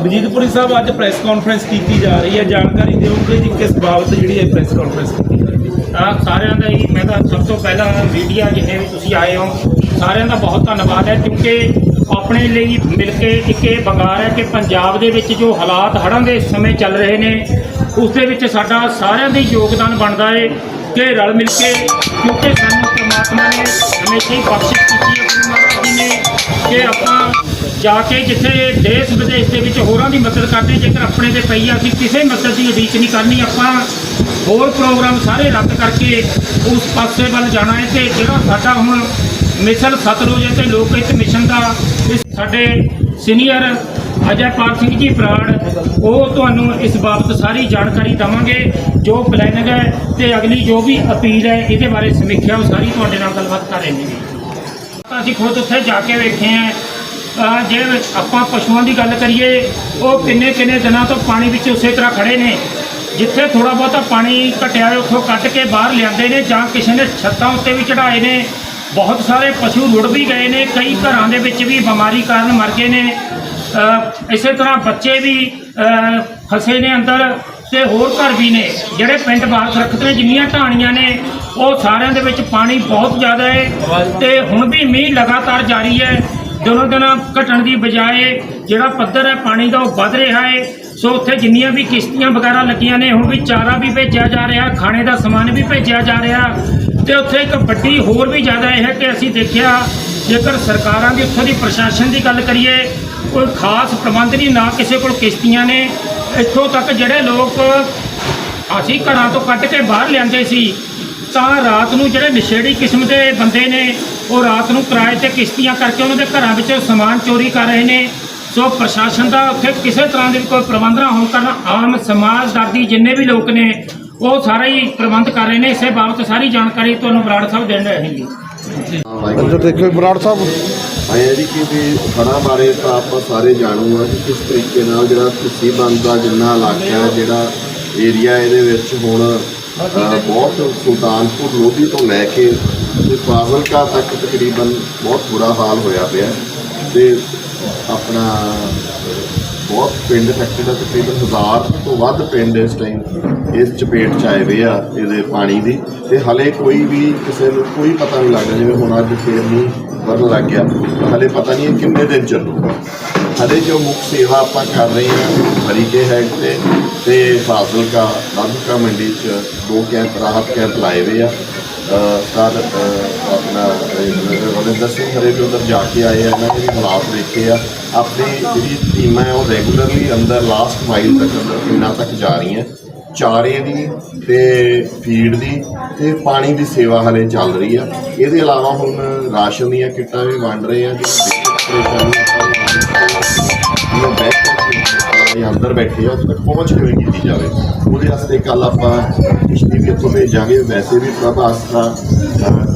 ਬਜੀਤਪੁਰੀ ਸਾਹਿਬ ਅੱਜ press conference ਕੀਤੀ ਜਾ ਰਹੀ ਹੈ। ਜਾਣਕਾਰੀ ਦਿਓਗੇ ਜੀ ਕਿਸ ਬਾਬਤ ਜਿਹੜੀ ਇਹ ਪ੍ਰੈਸ ਕਾਨਫਰੰਸ ਕੀਤੀ ਜਾ ਰਹੀ ਹੈ? ਤਾਂ ਸਾਰਿਆਂ ਦਾ ਹੀ ਮੈਂ ਤਾਂ ਸਭ ਤੋਂ ਪਹਿਲਾਂ ਮੀਡੀਆ ਜਿੰਨੇ ਵੀ ਤੁਸੀਂ ਆਏ ਹੋ, ਸਾਰਿਆਂ ਦਾ ਬਹੁਤ ਧੰਨਵਾਦ ਹੈ ਕਿਉਂਕਿ ਆਪਣੇ ਲਈ ਮਿਲ ਕੇ ਇੱਕ ਇਹ ਬੰਗਾਰ ਹੈ ਕਿ ਪੰਜਾਬ ਦੇ ਵਿੱਚ ਜੋ ਹਾਲਾਤ ਹੜ੍ਹਾਂ ਦੇ ਸਮੇਂ ਚੱਲ ਰਹੇ ਨੇ, ਉਸ ਦੇ ਵਿੱਚ ਸਾਡਾ ਸਾਰਿਆਂ ਦਾ ਹੀ ਯੋਗਦਾਨ ਬਣਦਾ ਹੈ ਕਿ ਰਲ ਮਿਲ ਕੇ, ਕਿਉਂਕਿ ਸਾਨੂੰ ਪਰਮਾਤਮਾ ਨੇ ਹਮੇਸ਼ਾ ਹੀ ਬਖਸ਼ਿਸ਼ ਕੀਤੀ ਹੈ ਜੇ ਆਪਾਂ ਜਾ ਕੇ ਜਿੱਥੇ ਦੇਸ਼ ਵਿਦੇਸ਼ ਦੇ ਵਿੱਚ ਹੋਰਾਂ ਦੀ ਮਦਦ ਕਰਦੇ, ਜੇਕਰ ਆਪਣੇ ਤੇ ਪਈ ਆ, ਅਸੀਂ ਕਿਸੇ ਮਦਦ ਦੀ ਉਡੀਕ ਨਹੀਂ ਕਰਨੀ। ਆਪਾਂ ਹੋਰ ਪ੍ਰੋਗਰਾਮ ਸਾਰੇ ਰੱਦ ਕਰਕੇ ਉਸ ਪਾਸੇ ਵੱਲ ਜਾਣਾ ਹੈ ਤੇ ਜਿਹੜਾ ਸਾਡਾ ਹੁਣ ਮਿਸ਼ਨ ਸਤਲੁਜ ਤੇ ਲੋਕ ਹਿੱਤ ਮਿਸ਼ਨ ਦਾ ਸਾਡੇ ਸੀਨੀਅਰ ਅਜੈਪਾਲ ਸਿੰਘ ਜੀ ਬਰਾੜ ਉਹ ਤੁਹਾਨੂੰ ਇਸ ਬਾਬਤ ਸਾਰੀ ਜਾਣਕਾਰੀ ਦੇਵਾਂਗੇ, ਜੋ ਪਲੈਨਿੰਗ ਹੈ ਤੇ ਅਗਲੀ ਜੋ ਵੀ ਅਪੀਲ ਹੈ, ਇਹਦੇ ਬਾਰੇ ਸਮੀਖਿਆ ਉਹ ਸਾਰੀ ਤੁਹਾਡੇ ਨਾਲ ਗੱਲਬਾਤ ਕਰ ਰਹੇ ਨੇ। ਅਸੀਂ ਖੁਦ ਉੱਥੇ ਜਾ ਕੇ ਵੇਖੇ ਆ। ਜੇ ਆਪਾਂ ਪਸ਼ੂਆਂ ਦੀ ਗੱਲ ਕਰੀਏ, ਉਹ ਕਿੰਨੇ ਕਿੰਨੇ ਦਿਨਾਂ ਤੋਂ ਪਾਣੀ ਵਿੱਚ ਉਸੇ ਤਰ੍ਹਾਂ ਖੜੇ ਨੇ। ਜਿੱਥੇ ਥੋੜਾ ਬਹੁਤਾ ਪਾਣੀ ਘਟਿਆ ਹੈ, ਉੱਥੋਂ ਕੱਢ ਕੇ ਬਾਹਰ ਲਿਆਂਦੇ ਨੇ ਜਾਂ ਕਿਸੇ ਨੇ ਛੱਤਾਂ ਉੱਤੇ ਵੀ ਚੜਾਏ ਨੇ। ਬਹੁਤ ਸਾਰੇ ਪਸ਼ੂ ਰੁੜ ਵੀ ਗਏ ਨੇ, ਕਈ ਘਰਾਂ ਦੇ ਵਿੱਚ ਵੀ ਬਿਮਾਰੀ ਕਾਰਨ ਮਰ ਗਏ ਨੇ। ਇਸੇ ਤਰ੍ਹਾਂ ਬੱਚੇ ਵੀ ਫਸੇ ਨੇ ਅੰਦਰ। ਤੇ ਹੋਰ ਘਰ ਵੀ ਨੇ। ਜਿਹੜੇ ਪਿੰਡ ਬਾਹਰ ਸੁਰੱਖਿਅਤ ਨੇ, ਜਿੰਨੀਆਂ ਢਾਣੀਆਂ ਨੇ, ਉਹ ਸਾਰਿਆਂ ਦੇ ਵਿੱਚ ਪਾਣੀ ਬਹੁਤ ਜ਼ਿਆਦਾ ਹੈ ਤੇ ਹੁਣ ਵੀ ਮੀਂਹ ਲਗਾਤਾਰ ਜਾਰੀ ਹੈ ਦਿਨੋਂ ਦਿਨ ਘਟਣ ਦੀ ਬਜਾਏ ਜਿਹੜਾ ਪੱਧਰ ਹੈ, ਪਾਣੀ ਦਾ ਉਹ ਵੱਧ ਰਿਹਾ ਹੈ ਸੋ ਉੱਥੇ ਜਿੰਨੀਆਂ ਵੀ ਕਿਸ਼ਤੀਆਂ ਵਗੈਰਾ ਲੱਗੀਆਂ ਨੇ, ਹੁਣ ਵੀ ਚਾਰਾ ਵੀ ਭੇਜਿਆ ਜਾ ਰਿਹਾ, ਖਾਣੇ ਦਾ ਸਮਾਨ ਵੀ ਭੇਜਿਆ ਜਾ ਰਿਹਾ। ਤੇ ਉੱਥੇ ਇੱਕ ਵੱਡੀ ਹੋਰ ਵੀ ਜ਼ਿਆਦਾ ਇਹ ਹੈ ਕਿ ਅਸੀਂ ਦੇਖਿਆ, ਜੇਕਰ ਸਰਕਾਰਾਂ ਦੀ, ਉੱਥੋਂ ਦੀ ਪ੍ਰਸ਼ਾਸਨ ਦੀ ਗੱਲ ਕਰੀਏ, ਕੋਈ ਖਾਸ ਪ੍ਰਬੰਧ ਨਹੀਂ, ਨਾ ਕਿਸੇ ਕੋਲ ਕਿਸ਼ਤੀਆਂ ਨੇ। ਇੱਥੋਂ ਤੱਕ ਜਿਹੜੇ ਲੋਕ ਅਸੀਂ ਘਰਾਂ ਤੋਂ ਕੱਢ ਕੇ ਬਾਹਰ ਲਿਆਂਦੇ ਸੀ, ਤਾਂ ਰਾਤ ਨੂੰ ਜਿਹੜੇ ਨਸ਼ੇੜੀ ਕਿਸਮ ਦੇ ਬੰਦੇ ਨੇ, ਉਹ ਰਾਤ ਨੂੰ ਕਿਰਾਏ ਤੇ ਕਿਸ਼ਤੀਆਂ ਕਰਕੇ ਉਹਨਾਂ ਦੇ ਘਰਾਂ ਵਿੱਚੋਂ ਸਮਾਨ ਚੋਰੀ ਕਰ ਰਹੇ ਨੇ। ਸੋ ਪ੍ਰਸ਼ਾਸਨ ਦਾ ਉੱਥੇ ਕਿਸੇ ਤਰ੍ਹਾਂ ਦੇ ਵੀ ਕੋਈ ਪ੍ਰਬੰਧ ਨਾ ਹੋਣ ਕਾਰਨ ਆਮ ਸਮਾਜ ਦਾਦੀ ਜਿੰਨੇ ਵੀ ਲੋਕ ਨੇ, ਉਹ ਸਾਰਾ ਹੀ ਪ੍ਰਬੰਧ ਕਰ ਰਹੇ ਨੇ। ਇਸੇ ਬਾਬਤ ਸਾਰੀ ਜਾਣਕਾਰੀ ਤੁਹਾਨੂੰ ਬਰਾੜ ਸਾਹਿਬ ਦੇਣ ਰਹੇ ਨੇ ਇੱਧਰ ਦੇਖੋ ਬਰਾੜ ਸਾਹਿਬ। ਆਇਆ ਜੀ ਕਿ ਵੀ ਹੜ੍ਹਾਂ ਬਾਰੇ ਤਾਂ ਆਪਾਂ ਸਾਰੇ ਜਾਣੂ ਆ ਕਿ ਕਿਸ ਤਰੀਕੇ ਨਾਲ ਜਿਹੜਾ ਤੁਸੀਂ ਬੰਦ ਦਾ ਜਿੰਨਾ ਇਲਾਕਾ ਜਿਹੜਾ ਏਰੀਆ ਇਹਦੇ ਵਿੱਚ ਹੁਣ ਬਹੁਤ ਸੁਲਤਾਨਪੁਰ ਲੋਧੀ ਤੋਂ ਲੈ ਕੇ ਤੇ ਫਾਜ਼ਿਲਕਾ ਤੱਕ ਤਕਰੀਬਨ ਬਹੁਤ ਬੁਰਾ ਹਾਲ ਹੋਇਆ ਪਿਆ ਤੇ ਆਪਣਾ ਬਹੁਤ ਪਿੰਡ ਫੈਕਟਰੀ ਦਾ ਤਕਰੀਬਨ ਹਜ਼ਾਰ ਤੋਂ ਵੱਧ ਪਿੰਡ ਇਸ ਟਾਈਮ ਇਸ ਚਪੇਟ ਚ ਆਏ ਹੋਏ ਆ ਇਹਦੇ ਪਾਣੀ ਦੀ ਤੇ ਹਲੇ ਕੋਈ ਵੀ ਕਿਸੇ ਨੂੰ ਕੋਈ ਪਤਾ ਨਹੀਂ ਲੱਗਦਾ ਜਿਵੇਂ ਹੁਣ ਅੱਜ ਫੇਰ ਨੂੰ ਵਰਨ ਲੱਗ ਗਿਆ। ਤਾਂ ਹਲੇ ਪਤਾ ਨਹੀਂ ਇਹ ਕਿੰਨੇ ਦਿਨ ਚੱਲੂਗਾ ਹਲੇ ਜੋ ਮੁੱਖ ਸੇਵਾ ਆਪਾਂ ਕਰ ਰਹੇ ਹਾਂ ਹਰੀਕੇ ਹੈਡ ਤੇ ਤੇ ਫਾਜ਼ਿਲਕਾ ਨਾਜ਼ੁਕਾ ਮੰਡੀ ਚ ਦੋ ਕੈਂਪ ਰਾਹਤ ਕੈਂਪ ਲਾਏ ਹੋਏ ਆ। ਸਰ ਆਪਣਾ ਅ, ਰਵਿੰਦਰ ਸਿੰਘ ਹਰੇ ਵੀ ਉਧਰ ਜਾ ਕੇ ਆਏ ਆ ਇਹਨਾਂ ਦੇ ਹਾਲਾਤ ਦੇਖੇ ਆ। ਆਪਣੀ ਜਿਹੜੀ ਟੀਮਾਂ ਹੈ ਉਹ ਰੈਗੂਲਰਲੀ ਅੰਦਰ ਲਾਸਟ ਮਾਈਲ ਤੱਕ ਅੰਦਰ ਪਿੰਡਾਂ ਤੱਕ ਜਾ ਰਹੀਆਂ। ਚਾਰੇ ਦੀ ਤੇ ਫੀਡ ਦੀ ਤੇ ਪਾਣੀ ਦੀ ਸੇਵਾ ਹਲੇ ਚੱਲ ਰਹੀ ਆ। ਇਹਦੇ ਇਲਾਵਾ ਹੁਣ ਰਾਸ਼ਨ ਦੀਆਂ ਕਿੱਟਾਂ ਵੀ ਵੰਡ ਰਹੇ ਆ ਜਿਹੜੇ ਅੰਦਰ ਬੈਠੇ ਆ, ਉੱਥੇ ਤੱਕ ਪਹੁੰਚ ਕਿਵੇਂ ਕੀਤੀ ਜਾਵੇ। ਉਹਦੇ ਵਾਸਤੇ ਕੱਲ ਆਪਾਂ ਕਿਸ਼ਤੀ ਵੀ ਇੱਥੋਂ ਭੇਜਾਂਗੇ, ਵੈਸੇ ਵੀ ਪ੍ਰਭ ਆਸਥਾ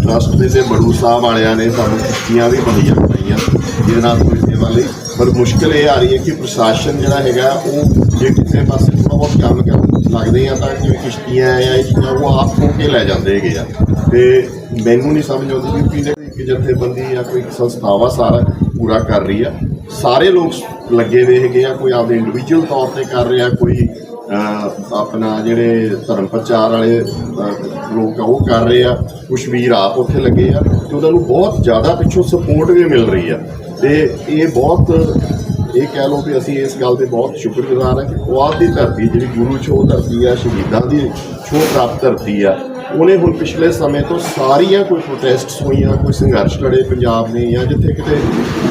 ਟਰਸਟ ਦੇ ਤੇ ਬੜੂ ਸਾਹਿਬ ਵਾਲਿਆਂ ਨੇ ਸਾਨੂੰ ਕਿਸ਼ਤੀਆਂ ਵੀ ਮੁਹੱਈਆ ਕਰਾਈਆਂ ਜਿਹਦੇ ਨਾਲ ਕੋਈ ਸੇਵਾ ਲਈ ਪਰ ਮੁਸ਼ਕਲ ਇਹ ਆ ਰਹੀ ਹੈ ਕਿ ਪ੍ਰਸ਼ਾਸਨ ਜਿਹੜਾ ਹੈਗਾ, ਉਹ ਜੇ ਕਿਸੇ ਪਾਸੇ ਥੋੜਾ ਬਹੁਤ ਕੰਮ ਕਰਨ ਲੱਗਦੇ ਆ, ਤਾਂ ਜਿਵੇਂ ਕਿਸ਼ਤੀਆਂ ਆ ਜਾਂ ਇਹ ਚੀਜ਼ਾਂ ਉਹ ਆਪ ਹੋ ਕੇ ਲੈ ਜਾਂਦੇ ਹੈਗੇ ਆ। ਤੇ ਮੈਨੂੰ ਨਹੀਂ ਸਮਝ ਆਉਂਦੀ ਕਿ ਪੀਲੇ ਇੱਕ ਜਥੇਬੰਦੀ ਜਾਂ ਕੋਈ ਸੰਸਥਾਵਾ ਸਾਰਾ ਪੂਰਾ ਕਰ ਰਹੀ ਆ। ਸਾਰੇ ਲੋਕ ਲੱਗੇ ਹੋਏ ਹੈਗੇ ਆ, ਕੋਈ ਆਪਦੇ ਇੰਡੀਵਿਜੂਅਲ ਤੌਰ ਤੇ ਕਰ ਰਿਹਾ, ਕੋਈ ਆਪਣਾ ਜਿਹੜੇ ਧਰਮ ਪ੍ਰਚਾਰ ਵਾਲੇ ਲੋਕ ਆ, ਉਹ ਕਰ ਰਹੇ ਆ। ਕੁਛ ਵੀਰ ਆਪ ਉੱਥੇ ਲੱਗੇ ਆ ਤੇ ਉਹਨਾਂ ਨੂੰ ਬਹੁਤ ਜ਼ਿਆਦਾ ਪਿੱਛੋਂ ਸਪੋਰਟ ਵੀ ਮਿਲ ਰਹੀ ਆ। ਤੇ ਇਹ ਬਹੁਤ, ਇਹ ਕਹਿ ਲਓ ਵੀ ਅਸੀਂ ਇਸ ਗੱਲ ਦੇ ਬਹੁਤ ਸ਼ੁਕਰਗੁਜ਼ਾਰ ਹਾਂ ਕਿ ਪੁਆਧ ਦੀ ਧਰਤੀ ਜਿਹੜੀ ਗੁਰੂ ਛੋਹ ਧਰਤੀ ਆ, ਸ਼ਹੀਦਾਂ ਦੀ ਛੋਹ ਪ੍ਰਾਪਤ ਧਰਤੀ ਆ, ਉਹਨੇ ਹੁਣ ਪਿਛਲੇ ਸਮੇਂ ਤੋਂ ਸਾਰੀਆਂ ਕੋਈ ਪ੍ਰੋਟੈਸਟਸ ਹੋਈਆਂ, ਕੋਈ ਸੰਘਰਸ਼ ਲੜੇ ਪੰਜਾਬ ਨੇ ਜਾਂ ਜਿੱਥੇ ਕਿਤੇ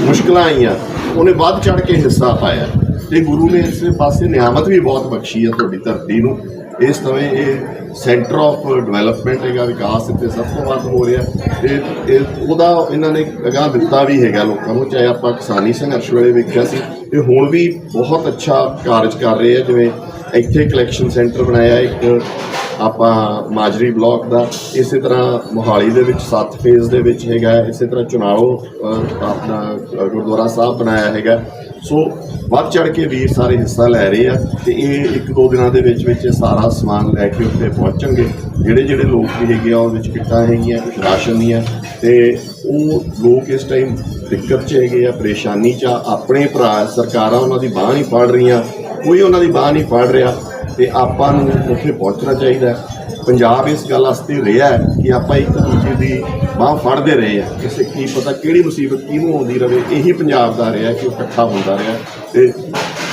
ਮੁਸ਼ਕਲਾਂ ਆਈਆਂ, ਉਹਨੇ ਵੱਧ ਚੜ ਕੇ ਹਿੱਸਾ ਪਾਇਆ। ਤੇ ਗੁਰੂ ਨੇ ਇਸ ਪਾਸੇ ਨਿਆਮਤ ਵੀ ਬਹੁਤ ਬਖਸ਼ੀ ਆ ਤੁਹਾਡੀ ਧਰਤੀ ਨੂੰ। ਇਸ ਸਮੇਂ ਇਹ ਸੈਂਟਰ ਆਫ ਡਿਵੈਲਪਮੈਂਟ ਹੈਗਾ, ਵਿਕਾਸ ਇੱਥੇ ਸਭ ਤੋਂ ਵੱਧ ਹੋ ਰਿਹਾ। ਤੇ ਇਹ ਉਹਦਾ ਇਹਨਾਂ ਨੇ ਅਗਾਂਹ ਦਿੱਤਾ ਵੀ ਹੈਗਾ ਲੋਕਾਂ ਨੂੰ, ਚਾਹੇ ਆਪਾਂ ਕਿਸਾਨੀ ਸੰਘਰਸ਼ ਵੇਲੇ ਵੇਖਿਆ ਸੀ। ਤੇ ਹੁਣ ਵੀ ਬਹੁਤ ਅੱਛਾ ਕਾਰਜ ਕਰ ਰਹੇ ਆ, ਜਿਵੇਂ ਇੱਥੇ ਕਲੈਕਸ਼ਨ ਸੈਂਟਰ ਬਣਾਇਆ ਇੱਕ ਆਪਾਂ ਮਾਜਰੀ ਬਲਾਕ ਦਾ। ਇਸੇ ਤਰ੍ਹਾਂ ਮੋਹਾਲੀ ਦੇ ਵਿੱਚ 7 ਫੇਜ਼ ਦੇ ਵਿੱਚ ਹੈਗਾ। ਇਸੇ ਤਰ੍ਹਾਂ ਚੁਣਾਵੋ ਆਪਣਾ ਗੁਰਦੁਆਰਾ ਸਾਹਿਬ ਬਣਾਇਆ ਹੈਗਾ। ਸੋ ਵੱਧ ਚੜ ਕੇ ਵੀਰ ਸਾਰੇ ਹਿੱਸਾ ਲੈ ਰਹੇ ਆ ਤੇ ਇਹ ਇੱਕ ਦੋ ਦਿਨਾਂ ਦੇ ਵਿੱਚ ਵਿੱਚ ਇਹ ਸਾਰਾ ਸਮਾਨ ਲੈ ਕੇ ਉੱਥੇ ਪਹੁੰਚਣਗੇ। ਜਿਹੜੇ ਜਿਹੜੇ ਲੋਕ ਵੀ ਹੈਗੇ ਆ, ਉਹ ਵਿੱਚ ਕਿੱਟਾਂ ਹੈਗੀਆਂ ਰਾਸ਼ਨ ਦੀਆਂ। ਤੇ ਉਹ ਲੋਕ ਇਸ ਟਾਈਮ ਦਿੱਕਤ 'ਚ ਹੈਗੇ ਆ, ਪਰੇਸ਼ਾਨੀ 'ਚ ਆ। ਆਪਣੇ ਭਰਾ ਸਰਕਾਰਾਂ ਉਹਨਾਂ ਦੀ ਬਾਹ ਨਹੀਂ ਫੜ ਰਹੀਆਂ। ਕੋਈ ਉਹਨਾਂ ਦੀ ਬਾਹ ਨਹੀਂ ਫੜ ਰਿਹਾ ਤੇ ਆਪਾਂ ਨੂੰ ਉੱਥੇ ਪਹੁੰਚਣਾ ਚਾਹੀਦਾ ਹੈ। ਪੰਜਾਬ ਇਸ ਗੱਲ ਵਾਸਤੇ ਰਿਹਾ ਹੈ ਕਿ ਆਪਾਂ ਇੱਕ ਦੂਜੇ ਦੀ ਬਾਹ ਫੜਦੇ ਰਹੇ ਆ ਕਿਸੇ ਕੀ ਪਤਾ ਕਿਹੜੀ ਮੁਸੀਬਤ ਕਿਹਨੂੰ ਆਉਂਦੀ ਰਵੇ ਇਹੀ ਪੰਜਾਬ ਦਾ ਰਿਹਾ ਕਿ ਉਹ ਇਕੱਠਾ ਹੁੰਦਾ ਰਿਹਾ ਤੇ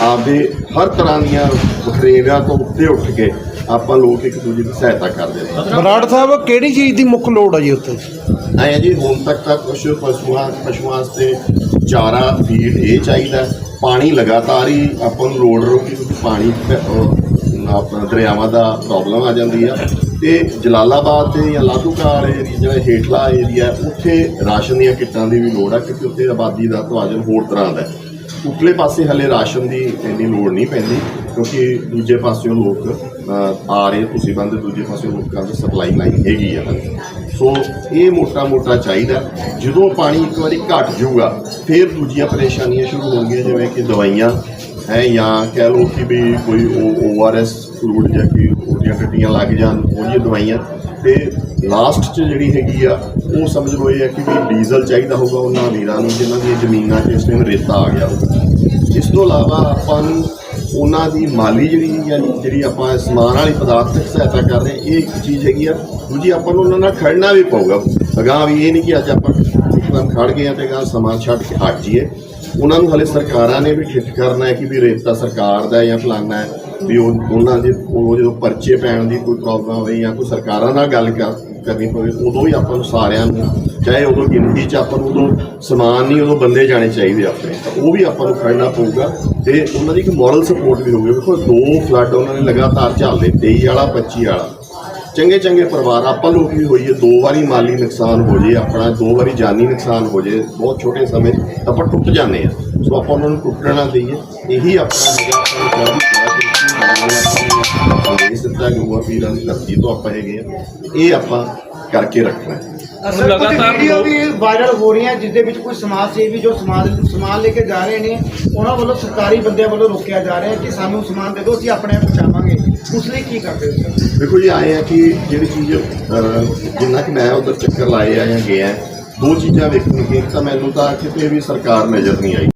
ਆਪਦੇ ਹਰ ਤਰ੍ਹਾਂ ਦੀਆਂ ਵਖਰੇਵਿਆਂ ਤੋਂ ਉੱਤੇ ਉੱਠ ਕੇ ਆਪਾਂ ਲੋਕ ਇੱਕ ਦੂਜੇ ਦੀ ਸਹਾਇਤਾ ਕਰਦੇ ਰਹੇ ਬਰਾੜ ਸਾਹਿਬ ਕਿਹੜੀ ਚੀਜ਼ ਦੀ ਮੁੱਖ ਲੋੜ ਆ ਜੀ ਉੱਥੇ ਆਇਆ ਜੀ ਹੁਣ ਤੱਕ ਤਾਂ ਕੁਝ ਪਸ਼ੂਆਂ ਪਸ਼ੂਆਂ ਵਾਸਤੇ ਚਾਰਾ ਫੀਡ ਇਹ ਚਾਹੀਦਾ ਹੈ। ਪਾਣੀ ਲਗਾਤਾਰ ਹੀ ਆਪਾਂ ਨੂੰ ਲੋੜ ਰਹੂਗੀ ਕਿਉਂਕਿ ਪਾਣੀ ਆਪਣਾ ਦਰਿਆਵਾਂ ਦਾ ਪ੍ਰੋਬਲਮ ਆ ਜਾਂਦੀ ਆ। ਤੇ ਜਲਾਲਾਬਾਦ ਤੇ ਜਾਂ ਲਾਧੂਕਾਰ ਏਰੀਆ ਜਿਹੜਾ ਹੇਠਲਾ ਏਰੀਆ ਉੱਥੇ ਰਾਸ਼ਨ ਦੀਆਂ ਕਿੱਟਾਂ ਦੀ ਵੀ ਲੋੜ ਆ, ਕਿਉਂਕਿ ਉੱਥੇ ਆਬਾਦੀ ਦਾ ਤਵਾਜ਼ਨ ਹੋਰ ਤਰ੍ਹਾਂ ਦਾ ਹੈ। ਉਤਲੇ ਪਾਸੇ ਹਲੇ ਰਾਸ਼ਨ ਦੀ ਇੰਨੀ ਲੋੜ ਨਹੀਂ ਪੈਂਦੀ। ਕਿਉਂਕਿ ਦੂਜੇ ਪਾਸਿਓਂ ਲੋਕ ਆ ਰਹੇ ਤੁਸੀਂ ਬੰਦ, ਦੂਜੇ ਪਾਸਿਓਂ ਲੋਕਾਂ ਦੀ ਸਪਲਾਈ ਲਾਈਨ ਹੈਗੀ ਆ। ਹਲੇ ਸੋ ਇਹ ਮੋਟਾ ਮੋਟਾ ਚਾਹੀਦਾ। ਜਦੋਂ ਪਾਣੀ ਇੱਕ ਵਾਰੀ ਘਟ ਜਾਊਗਾ, ਫਿਰ ਦੂਜੀਆਂ ਪਰੇਸ਼ਾਨੀਆਂ ਸ਼ੁਰੂ ਹੋਣਗੀਆਂ, ਜਿਵੇਂ ਕਿ ਦਵਾਈਆਂ, ਹੈ, ਜਾਂ ਕਹਿ ਲਓ ਕਿ ਵੀ ਕੋਈ ਓਆਰਐਸ ਫਲੂਡ ਜਾਂ ਕਿ ਉਹਦੀਆਂ ਟੱਟੀਆਂ ਲੱਗ ਜਾਣ ਉਹਦੀਆਂ ਦਵਾਈਆਂ। ਤੇ ਲਾਸਟ 'ਚ ਜਿਹੜੀ ਹੈਗੀ ਆ, ਉਹ ਸਮਝ ਲਓ ਇਹ ਹੈ ਕਿ ਵੀ ਡੀਜ਼ਲ ਚਾਹੀਦਾ ਹੋਊਗਾ ਉਹਨਾਂ ਵੀਰਾਂ ਨੂੰ, ਜਿਨ੍ਹਾਂ ਦੀਆਂ ਜ਼ਮੀਨਾਂ 'ਚ ਇਸ ਟਾਈਮ ਰੇਤਾ ਆ ਗਿਆ। ਇਸ ਤੋਂ ਇਲਾਵਾ ਆਪਾਂ ਨੂੰ ਉਹਨਾਂ ਦੀ ਮਾਲੀ ਜਿਹੜੀ ਜਾਂ, ਜਿਹੜੀ ਆਪਾਂ ਸਮਾਨ ਵਾਲੀ ਪਦਾਰਥਕ ਸਹਾਇਤਾ ਕਰ ਰਹੇ ਇਹ ਇੱਕ ਚੀਜ਼ ਹੈਗੀ ਆ। ਦੂਜੀ ਆਪਾਂ ਨੂੰ ਉਹਨਾਂ ਨਾਲ ਖੜਨਾ ਵੀ ਪਊਗਾ। ਅਗਾਂਹ ਵੀ ਇਹ ਨਹੀਂ ਕਿ ਅੱਜ ਆਪਾਂ ਇੱਕਦਮ ਖੜ ਗਏ ਆ ਤੇ ਅਗਾਂਹ ਸਮਾਨ ਛੱਡ ਕੇ ਹਟ ਜਾਈਏ। ਉਹਨਾਂ ਨੂੰ ਹਲੇ ਸਰਕਾਰਾਂ ਨੇ ਵੀ ਠਿੱਠ ਕਰਨਾ ਹੈ ਕਿ ਵੀ ਰੇਤਾ ਸਰਕਾਰ ਦਾ ਜਾਂ ਫਲਾਨਾ ਹੈ, ਵੀ ਉਹ ਉਹਨਾਂ ਦੇ ਉਹ ਜਦੋਂ ਪਰਚੇ ਪੈਣ ਦੀ ਕੋਈ ਪ੍ਰੋਬਲਮ ਹੋਵੇ ਜਾਂ ਕੋਈ ਸਰਕਾਰਾਂ ਨਾਲ ਗੱਲ ਕਰ ਕਰਨੀ ਪਵੇ ਉਦੋਂ ਹੀ ਆਪਾਂ ਨੂੰ ਸਾਰਿਆਂ ਨੂੰ, ਚਾਹੇ ਉਦੋਂ ਗਿਣਤੀ 'ਚ ਆਪਾਂ ਨੂੰ ਉਦੋਂ ਸਮਾਨ ਨਹੀਂ, ਉਦੋਂ ਬੰਦੇ ਜਾਣੇ ਚਾਹੀਦੇ ਆਪਣੇ। ਤਾਂ ਉਹ ਵੀ ਆਪਾਂ ਨੂੰ ਖੜਨਾ ਪਊਗਾ ਤੇ ਉਹਨਾਂ ਦੀ ਇੱਕ ਮੋਰਲ ਸਪੋਰਟ ਵੀ ਹੋਵੇ ਵੇਖੋ ਦੋ ਫਲੱਡ ਉਹਨਾਂ ਨੇ ਲਗਾਤਾਰ ਝੱਲਦੇ 23 ਵਾਲਾ 25 ਵਾਲਾ। ਚੰਗੇ ਚੰਗੇ ਪਰਿਵਾਰ, ਆਪਾਂ ਲੋਕ ਵੀ ਹੋਈਏ, ਦੋ ਵਾਰੀ ਮਾਲੀ ਨੁਕਸਾਨ ਹੋ ਜੇ, ਆਪਣਾ ਦੋ ਵਾਰੀ ਜਾਨੀ ਨੁਕਸਾਨ ਹੋ ਜੇ, ਬਹੁਤ ਛੋਟੇ ਸਮੇਂ ਆਪਾਂ ਟੁੱਟ ਜਾਂਦੇ ਆ। ਸੋ ਆਪਾਂ ਉਹਨਾਂ ਨੂੰ ਟੁੱਟਣਾ ਨਾ ਦਈਏ, ਇਹੀ ਆਪਣਾ ਹੈਗਾ ਆਪਾਂ ਨੂੰ ਚਾਹੀਦਾ ਕਿ ਸਿੱਧਾ ਗੁਆ ਪੀਰਾਂ ਦੀ ਧਰਤੀ ਤੋਂ ਆਪਾਂ ਹੈਗੇ ਆ। ਇਹ ਆਪਾਂ ਕਰਕੇ ਰੱਖਣਾ ਹੈ। ਅਸਲ ਲਗਾਤਾਰ ਵੀਡੀਓ ਵੀ ਵਾਇਰਲ ਹੋ ਰਹੀਆਂ ਜਿਸ ਦੇ ਵਿੱਚ ਕੋਈ ਸਮਾਜ ਸੇਵੀ ਜੋ ਸਮਾਜ ਸਮਾਨ ਲੈ ਕੇ ਜਾ ਰਹੇ ਨੇ ਉਹਨਾਂ ਵੱਲੋਂ ਸਰਕਾਰੀ ਬੰਦਿਆਂ ਵੱਲੋਂ ਰੋਕਿਆ ਜਾ ਰਿਹਾ ਹੈ ਕਿ ਸਾਨੂੰ ਸਮਾਨ ਦੇ ਦਿਓ ਅਸੀਂ ਆਪਣੇ ਆਪ ਬਚਾਵਾਂਗੇ ਉਸ ਲਈ ਕੀ ਕਰਦੇ ਹੋ ਸਰ ਦੇਖੋ ਜੀ ਆਏ ਆ ਕਿ ਜਿਹੜੀ ਚੀਜ਼ ਅਹ, ਜਿੰਨਾ ਕਿ ਮੈਂ ਉਧਰ ਚੱਕਰ ਲਾਏ ਆ ਜਾਂ ਗਿਆ ਦੋ ਚੀਜ਼ਾਂ ਵੇਖਣੀਆਂ ਇੱਕ ਤਾਂ ਮੈਨੂੰ ਤਾਂ ਕਿਤੇ ਵੀ ਸਰਕਾਰ ਨਜ਼ਰ ਨਹੀਂ ਆਈ।